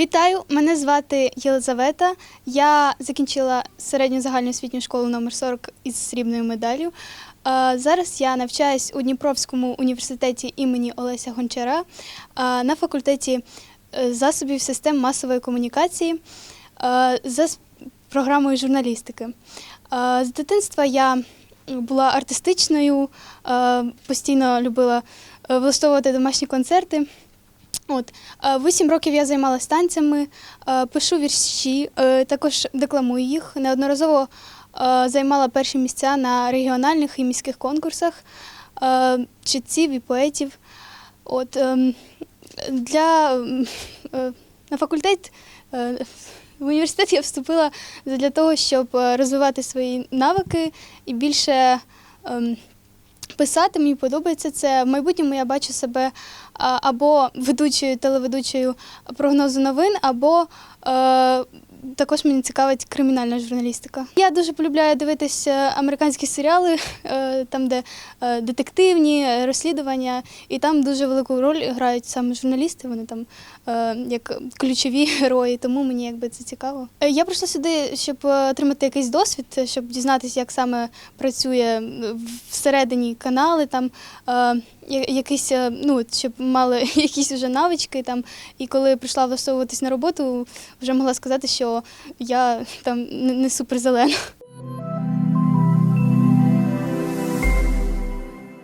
Вітаю, мене звати Єлизавета. Я закінчила середню загальну освітню школу номер 40 із срібною медаллю. Зараз я навчаюсь у Дніпровському університеті імені Олеся Гончара на факультеті е, засобів систем масової комунікації за програмою журналістики. З дитинства я була артистичною, постійно любила е, влаштовувати домашні концерти. От е, вісім років я займалася танцями, е, пишу вірші, е, також декламую їх. Неодноразово займала перші місця на регіональних і міських конкурсах читців і поетів. От ем, для ем, на факультет в університет я вступила для того, щоб розвивати свої навики і більше. Писати мені подобається це. В майбутньому я бачу себе або ведучою телеведучою прогнозу новин, або е, також мені цікавить кримінальна журналістика. Я дуже полюбляю дивитись е, американські серіали, е, там, де е, детективні розслідування, і там дуже велику роль грають саме журналісти. Вони там як ключові герої, тому мені якби це цікаво. Я прийшла сюди, щоб отримати якийсь досвід, щоб дізнатися, як саме працює всередині канали, там я- якийсь, е, ну, щоб мали якісь вже навички. Там, і коли прийшла влаштовуватись на роботу, вже могла сказати, що я там не суперзелена.